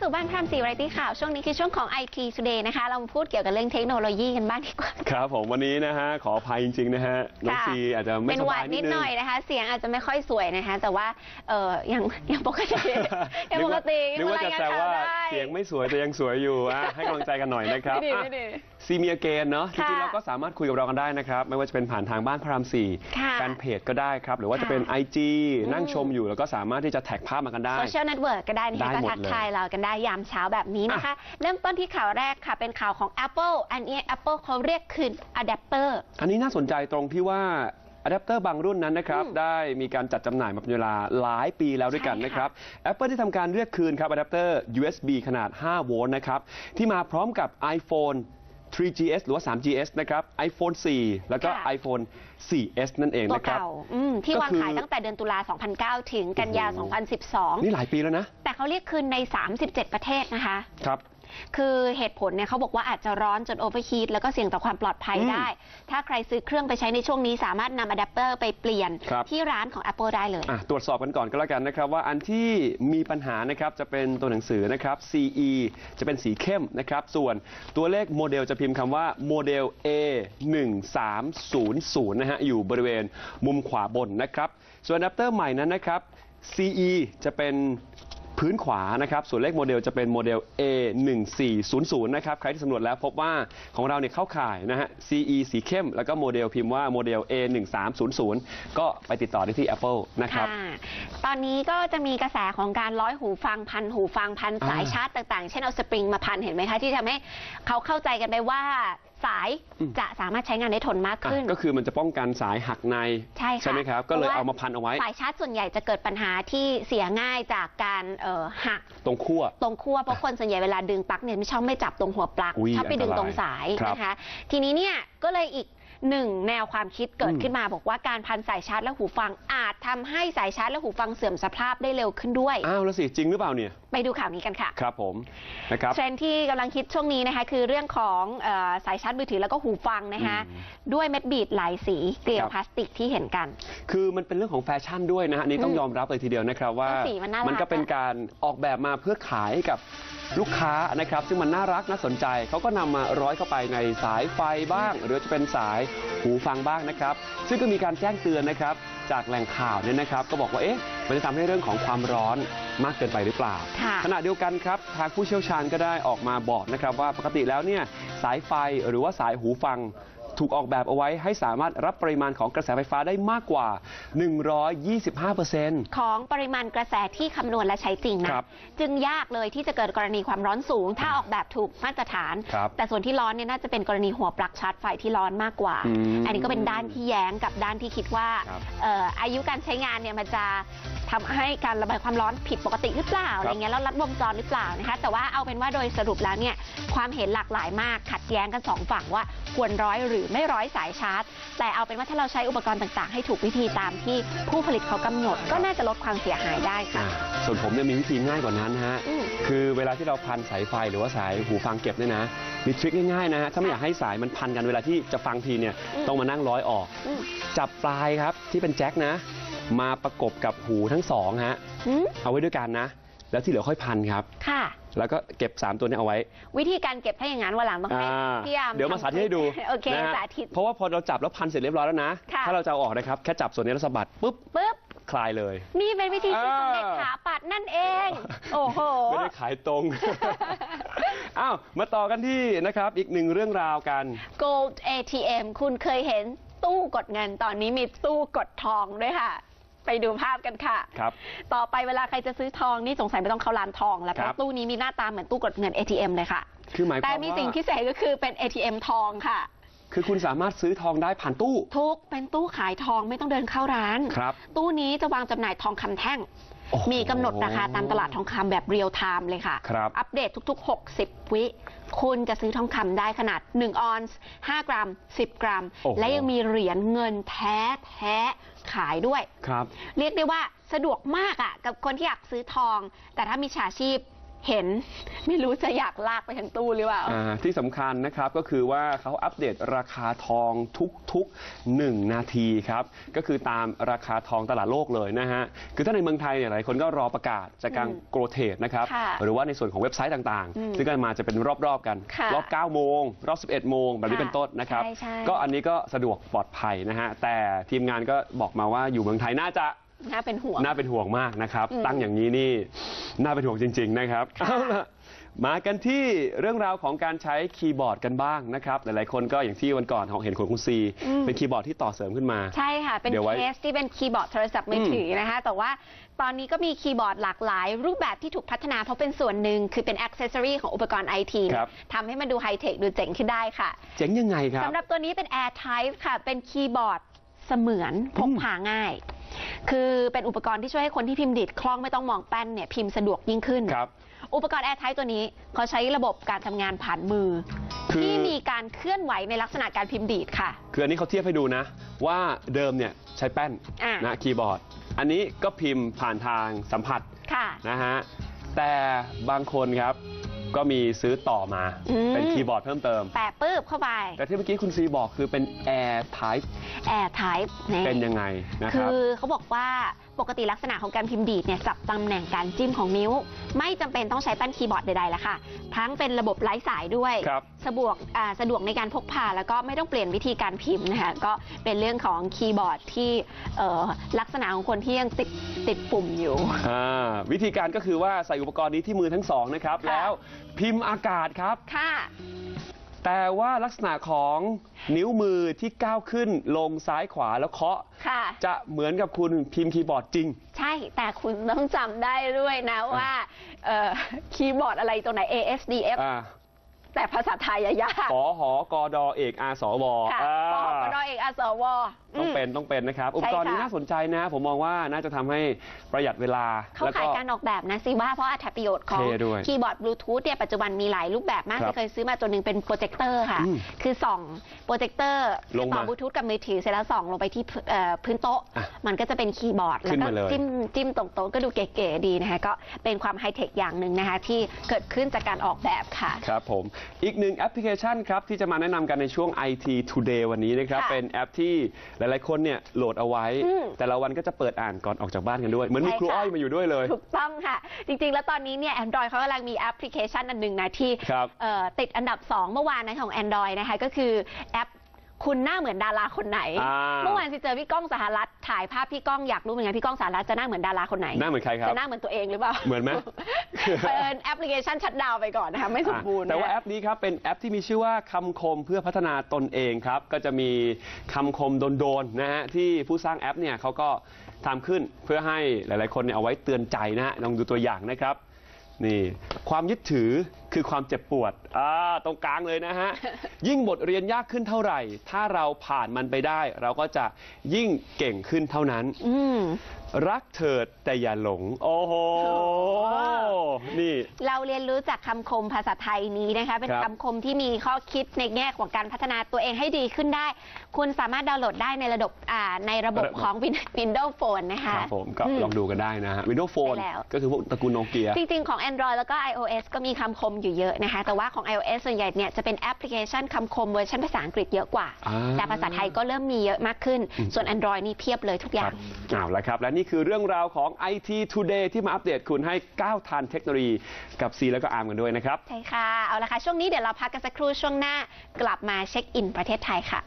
สู่บ้านพรามสีวาไรตี้ข่าวช่วงนี้คือช่วงของ IT Today นะคะ เรามาพูดเกี่ยวกับเรื่องเทคโนโลยีกันบ้างดีกว่า ครับผมวันนี้นะฮะ ขออภัยจริง ๆ นะฮะ น้องค่ะซีอาจจะไม่เป็นสหวับาดยนินิดดนึหงน่อยนะคะ เสียงอาจจะไม่ค่อยสวยนะคะ แต่ว่าเออยังยังปกติยังปกตินึกว่าจะแซวว่าเสียงไม่สวยแต่ยังสวยอยู่อะให้กำลังใจกันหน่อยนะครับไม่ดีอะไม่ดีซีเมียเกนเนาะจค่ะริงๆเราก็สามารถคุยกับเรากันได้นะครับ ไม่ว่าจะเป็นผ่านทางบ้านพระรามสี่ค่ะแฟนเพจก็ได้ครับ หรือว่าจะเป็น IG นั่งชมอยู่แล้วก็สามารถที่จะแท็กภาพมากันได้โซเชียลเน็ตเวิร์กก็ได้นะได้คะก็หมดทักเลยทายเรากันได้ยามเช้าแบบนี้นะคะ เริ่มต้นที่ข่าวแรกค่ะ เป็นข่าวของ Apple อันนี้ Apple เขาเรียกคืนอะแดปเตอร์อันนี้น่าสนใจตรงที่ว่าอะแดปเตอร์บางรุ่นนั้นนะครับอืมได้มีการจัดจำหน่ายมาเป็นเวลาหลายปีแล้วด้วยกันใช่ค่ะนะครับ Apple ที่ทำการเรียกคืนครับอะแดปเตอร์ USB ขนาด 5 โวลต์นะครับ ที่มาพร้อมกับ iPhone 3GS หรือว่า 3GS นะครับ iPhone 4 แล้วก็ ค่ะ iPhone 4S นั่นเองตัวนะครับ เก่าอืมที่ก็วางคือ ขายตั้งแต่เดือนตุลา2009 ถึงกันยาโอ้โห2012นี่หลายปีแล้วนะแต่เขาเรียกคืนใน 37 ประเทศนะคะ ครับ คือเหตุผลเนี่ยเขาบอกว่าอาจจะร้อนจนโอเวอร์ฮีทแล้วก็เสี่ยงต่อความปลอดภัยอืมได้ ถ้าใครซื้อเครื่องไปใช้ในช่วงนี้สามารถนำอะแดปเตอร์ไปเปลี่ยนครับที่ร้านของ Apple ได้เลยอะตรวจสอบกันก่อนก็แล้วกันนะครับ ว่าอันที่มีปัญหานะครับจะเป็นตัวหนังสือนะครับ CE จะเป็นสีเข้มนะครับ ส่วนตัวเลขโมเดลจะพิมพ์คำว่าโมเดล A 1 3 0 0นะฮะอยู่บริเวณมุมขวาบนนะครับ ส่วนอะแดปเตอร์ใหม่นั้นนะครับ CE จะเป็น พื้นขวานะครับ ส่วนเลขโมเดลจะเป็นโมเดล A 1 4 0 0 นะครับ ใครที่สำรวจแล้วพบว่าของเราเนี่ยเข้าข่ายนะฮะ CE สีเข้ม แล้วก็โมเดลพิมพ์ว่าโมเดล A 1 3 0 0 ก็ไปติดต่อได้ที่ Apple นะครับ ตอนนี้ก็จะมีกระแสของการร้อยหูฟังพันหูฟังพันสายชาร์จต่างๆ เช่นเอาสปริงมาพันเห็นไหมคะที่ทำให้เขาเข้าใจกันไปว่า สายอืมจะสามารถใช้งานได้ทนมากอะขึ้น ก็คือมันจะป้องกันสายหักในใช่ค่ะไหมครับ ก็เลยพระว่เอามาพันเอาไว้ สายชาร์จส่วนใหญ่จะเกิดปัญหาที่เสียง่ายจากการเอ่อหักตรงขั้วตรงขั้วเพราะคนส่วนใหญ่เวลาดึงปลั๊กเนี่ยไม่ชอบไม่จับตรงหัวปลั๊กอุ๊ยชอบไปดึงอันตรายตรงสายครับนะคะ ทีนี้เนี่ยก็เลยอีก หนึ่งแนวความคิดเกิดอืมขึ้นมา บอกว่าการพันสายชาร์จและหูฟังอาจทำให้สายชาร์จและหูฟังเสื่อมสภาพได้เร็วขึ้นด้วยอ้าวแล้วสิจริงหรือเปล่าเนี่ยไปดูข่าวนี้กันค่ะครับผมนะครับเทรนด์ที่กำลังคิดช่วงนี้นะคะคือเรื่องของเออสายชาร์จมือถือแล้วก็หูฟังนะคะอืมด้วยเม็ดบีดหลายสีเกลียวครับพลาสติกที่เห็นกัน คือมันเป็นเรื่องของแฟชั่นด้วยนะฮะอันนี่ต้องอืมยอมรับเลยทีเดียวนะครับว่าสีมันน่ารักก็เป็นการออกแบบมาเพื่อขายให้กับ ลูกค้านะครับ ซึ่งมันน่ารักน่าสนใจเขาก็นำมาร้อยเข้าไปในสายไฟบ้าง หรือจะเป็นสายหูฟังบ้างนะครับ ซึ่งก็มีการแจ้งเตือนนะครับ จากแหล่งข่าวเนี่ยนะครับ ก็บอกว่าเอ๊ะมันจะทำให้เรื่องของความร้อนมากเกินไปหรือเปล่า ค่ะขณะเดียวกันครับทางผู้เชี่ยวชาญก็ได้ออกมาบอกนะครับว่าปกติแล้วเนี่ยสายไฟหรือว่าสายหูฟัง ถูกออกแบบเอาไว้ให้สามารถรับปริมาณของกระแสไฟฟ้าได้มากกว่า 125%ของปริมาณกระแสที่คำนวณและใช้จริงนะครับ จึงยากเลยที่จะเกิดกรณีความร้อนสูง ถ้าออกแบบถูกมาตรฐาน ครับ แต่ส่วนที่ร้อนเนี่ยน่าจะเป็นกรณีหัวปลั๊กชาร์จไฟที่ร้อนมากกว่า อืม อันนี้ก็เป็นด้านที่แย้งกับด้านที่คิดว่าครับ เอ่ออายุการใช้งานเนี่ยมันจะ ทำให้การระบายความร้อนผิดปกติหรือเปล่าอะไรเงี้ยแล้วรัดวงจรหรือเปล่านะคะ แต่ว่าเอาเป็นว่าโดยสรุปแล้วเนี่ยความเห็นหลากหลายมากขัดแย้งกันสองฝั่งว่าควรร้อยหรือไม่ร้อยสายชาร์จ แต่เอาเป็นว่าถ้าเราใช้อุปกรณ์ต่างๆ ให้ถูกวิธีตามที่ผู้ผลิตเขากำหนด ก็น่าจะลดความเสียหายได้ค่ะอ่าส่วนผมเนี่ยมีวิธีง่ายกว่านั้นฮะอืมคือเวลาที่เราพันสายไฟหรือว่าสายหูฟังเก็บเนี่ยนะมีทริคง่ายๆนะฮะถ้าไม่อยากให้สายมันพันกันเวลาที่จะฟังทีเนี่ยอืมต้องมานั่งร้อยออกอืมจับปลายครับที่เป็นแจ็คนะ มาประกบกับหูทั้งสองฮะอืมเอาไว้ด้วยกันนะ แล้วที่เหลือค่อยพันครับ ค่ะ แล้วก็เก็บ 3 ตัวนี้เอาไว้ วิธีการเก็บถ้าอย่างนั้นวันหลังต้องให้อ่าพี่ยามเดี๋ยวมาสาธิตให้ดูโอเค นะฮะสาธิต เพราะว่าพอเราจับแล้วพันเสร็จเรียบร้อยแล้วนะ ค่ะ ถ้าเราจะเอาออกนะครับ แค่จับส่วนนี้แล้วสะบัดปุ๊บปุ๊บ คลายเลย นี่เป็นวิธีที่สำเร็จอ่าขาปัดนั่นเอง โอ้โห ไม่ได้ขายตรง อ้าว มาต่อกันที่นะครับ อีกหนึ่งเรื่องราวกัน Gold ATM คุณเคยเห็นตู้กดเงินตอนนี้มีตู้กดทองด้วยค่ะ ไปดูภาพกันค่ะครับต่อไปเวลาใครจะซื้อทองนี่สงสัยไม่ต้องเข้าร้านทองแล้วเพครัราะบตู้นี้มีหน้าตาเหมือนตู้กดเงิน ATM เลยค่ะคือหมายควาแต่มมีว่าสิ่งพิเศษก็คือเป็น ATM ทองค่ะคือคุณสามารถซื้อทองได้ผ่านตู้ ทุกเป็นตู้ขายทองไม่ต้องเดินเข้าร้านครับตู้นี้จะวางจำหน่ายทองคำแท่งโอ้โหมีกำหนดราคาตามตลาดทองคำแบบเรียลไทม์เลยค่ะครับอัปเดตทุก ๆ 60 วิ คุณจะซื้อทองคำได้ขนาด 1 ออนซ์5กรัม 10 กรัมโอ้โหและยังมีเหรียญเงินแท้แท้ ขายด้วย ครับ เรียกได้ว่าสะดวกมากอะ่ะกับคนที่อยากซื้อทอง แต่ถ้ามีฉาชีพ เห็นไม่รู้จะอยากลากไปทั้งตู้หรือเปล่า อ่าที่สำคัญนะครับก็คือว่าเขาอัปเดตราคาทองทุกๆ 1 นาทีครับ ก็คือตามราคาทองตลาดโลกเลยนะฮะ คือถ้าในเมืองไทยเนี่ยหลายคนก็รอประกาศจากการอืมโกลเทดนะครับ ค่ะหรือว่าในส่วนของเว็บไซต์ต่างอืมๆ ซึ่งก็มาจะเป็นรอบๆกัน ค่ะรอบ 9 โมง รอบ 11 โมง แบบนี้ค่ะเป็นต้นนะครับ ใช่ใช่ ก็อันนี้ก็สะดวกปลอดภัยนะฮะ แต่ทีมงานก็บอกมาว่าอยู่เมืองไทยน่าจะ น่าเป็นห่วง น่าเป็นห่วงมากนะครับอืมตั้งอย่างนี้นี่น่าเป็นห่วงจริง ๆ นะครับค่ะเอาล่ะมากันที่เรื่องราวของการใช้คีย์บอร์ดกันบ้างนะครับ หลายๆคนก็อย่างที่วันก่อนเห็นของคุณซีเป็นคีย์บอร์ดที่ต่อเสริมขึ้นมา ใช่ค่ะ เป็นเดี๋ยวไว้เคสที่เป็นคีย์บอร์ดโทรศัพท์มือถือนะคะ แต่ว่าตอนนี้ก็มีคีย์บอร์ดหลากหลาย รูปแบบที่ถูกพัฒนาเพราะเป็นส่วนหนึ่งคือเป็นอ็อกเซสซอรีของอุปกรณ์ไอทีครับ ทำให้มันดูไฮเทคดูเจ๋งขึ้นได้ค่ะ เจ๋งยังไงครับ สำหรับตัวนี้เป็น Air Type ค่ะ เป็นคีย์บอร์ดเสมือนพกพาง่าย คือเป็นอุปกรณ์ที่ช่วยให้คนที่พิมพ์ดีดคล่องไม่ต้องมองแป้นเนี่ยพิมพ์สะดวกยิ่งขึ้น ครับ อุปกรณ์ Air Type ตัวนี้เขาใช้ระบบการทำงานผ่านมือ คือ ที่มีการเคลื่อนไหวในลักษณะการพิมพ์ดีดค่ะ คืออันนี้เขาเทียบให้ดูนะ ว่าเดิมเนี่ยใช้แป้นอะนะคีย์บอร์ด อันนี้ก็พิมพ์ผ่านทางสัมผัสค่ะ นะฮะแต่บางคนครับ ก็มีซื้อต่อมาอืม เป็นคีย์บอร์ดเพิ่มเติม แปะปื้บเข้าไป แต่ที่เมื่อกี้คุณซีบอกคือเป็น Air Type Air Type นี่เป็นยังไงนะคคืรับ อเขาบอกว่า ปกติลักษณะของการพิมพ์ดีดเนี่ยจับตำแหน่งการจิ้มของนิ้ว ไม่จำเป็นต้องใช้แป้นคีย์บอร์ดใดๆแล้วค่ะ ทั้งเป็นระบบไร้สายด้วย ครับ สะดวกอ่าสะดวกในการพกพาแล้วก็ไม่ต้องเปลี่ยนวิธีการพิมพ์นะคะก็เป็นเรื่องของคีย์บอร์ดที่เอ่อลักษณะของคนที่ยังติดติดปุ่มอยู่ อ่าวิธีการก็คือว่าใส่อุปกรณ์นี้ที่มือทั้งสองนะครับ ค่ะ แล้วพิมพ์อากาศครับ ค่ะ แต่ว่าลักษณะของนิ้วมือที่ก้าวขึ้นลงซ้ายขวาแล้วเคาะ ค่ะ จะเหมือนกับคุณพิมพ์คีย์บอร์ดจริง ใช่ แต่คุณต้องจำได้ด้วยนะว่าเอ่อคีย์บอร์ดอะไรตัวไหน ASDF อ่า แต่ภาษาไทยอะยากขอหอกอดอเอกอาสวค่ะอ่าปอกดอเอกอาสว ต้องเป็นมต้องเป็นนะครับ อุปใช่กรณ์นี้ค่ะน่าสนใจนะ ผมมองว่าน่าจะทำให้ประหยัดเวลาเขาแล้วก็ขายการออกแบบนะสิว่าเพราะอัตราประโยชน์ของเท่ด้วยคีย์บอร์ดบลูทูธเนี่ยปัจจุบันมีหลายรูปแบบมากครับที่เคยซื้อมาตัวหนึ่งเป็นโปรเจคเตอร์ค่ะ อืมคือส่องโปรเจคเตอร์ลงมาต่อบลูทูธกับมือถือเสร็จแล้วส่องลงไปที่พื้นเอ่อพื้นโต๊ะ อะมันก็จะเป็นคีย์บอร์ด ขึ้แล้วนก็มาเลย จิ้มจิ้มตรงโต๊ะก็ดูเก๋ๆดีนะคะ ก็เป็นความไฮเทคอย่างหนึ่งนะคะ ที่เกิดขึ้นจากการออกแบบค่ะ ครับผมอีกหนึ่งแอปพลิเคชันครับที่จะมาแนะนำกันในช่วง IT Today วันนี้นะครับ ค่ะเป็นแอปที่หลายๆคนเนี่ยโหลดเอาไว้ อืมแต่ละวันก็จะเปิดอ่านก่อนออกจากบ้านกันด้วย เหมือนมีใช่ครูค่ะ อ้อยมาอยู่ด้วยเลย ถูกต้องค่ะ จริงๆ แล้วตอนนี้เนี่ย Android เขากำลังมีแอปพลิเคชันอันหนึ่งนะที่ครับเอ่อติดอันดับ 2 เมื่อวานนะของ Android นะคะก็คือแอป คุณหน้าเหมือนดาราคนไหน อ่า เมื่อวานสิเจอพี่ก้องสหรัฐถ่ายภาพพี่ก้องอยากรู้เหมือนกันพี่ก้องสหรัฐจะหน้าเหมือนดาราคนไหนหน้าเหมือนใครครับ จะหน้าเหมือนตัวเองหรือเปล่าเหมือนไหม เป็นแอปพลิเคชันชัดดาวน์ไปก่อนนะคะไม่สมบูรณ์แต่ว่านะแอปนี้ครับเป็นแอปที่มีชื่อว่าคำคมเพื่อพัฒนาตนเองครับ ก็จะมีคำคมโดนๆนะฮะที่ผู้สร้างแอปเนี่ยเขาก็ทำขึ้นเพื่อให้หลายๆ คนเนี่ยเอาไว้เตือนใจนะฮะลองดูตัวอย่างนะครับ นี่ความยึดถือคือความเจ็บปวดอ่าตรงกลางเลยนะฮะ ยิ่งบทเรียนยากขึ้นเท่าไหร่ ถ้าเราผ่านมันไปได้ เราก็จะยิ่งเก่งขึ้นเท่านั้น อืม รักเถิดแต่อย่าหลงโอ้โห นี่ เราเรียนรู้จากคำคมภาษาไทยนี้นะคะ เป็นครับ คำคมที่มีข้อคิดในแง่ของการพัฒนาตัวเองให้ดีขึ้นได้ คุณสามารถดาวน์โหลดได้ในระบบอ่าในระบบระบบของ Win- Windows Phone นะคะครับผมก็อืมลองดูกันได้นะฮะ Windows Phone ใช่แล้ว ก็คือพวกตระกูลโนเกีย จริงๆ ของ Android แล้วก็ iOS ก็มีคำคมอยู่เยอะนะคะ แต่ว่าของ iOS ส่วนใหญ่เนี่ยจะเป็นแอปพลิเคชันคำคมเวอร์ชันภาษาอังกฤษเยอะกว่า อ่า แต่ภาษาไทยก็เริ่มมีเยอะมากขึ้น ส่วน Android นี่เพียบเลยทุกอย่างเอาละครับ และนี่คือเรื่องราวของ IT Today ที่มาอัปเดตคุณให้ก้าวทันเทคโนโลยีกับซีแล้วก็อาร์มกันด้วยนะครับ ใช่ค่ะ เอาละค่ะ ช่วงนี้เดี๋ยวเราพักกันสักครู่ช่วงหน้ากลับมาเช็คอินประเทศไทยค่ะ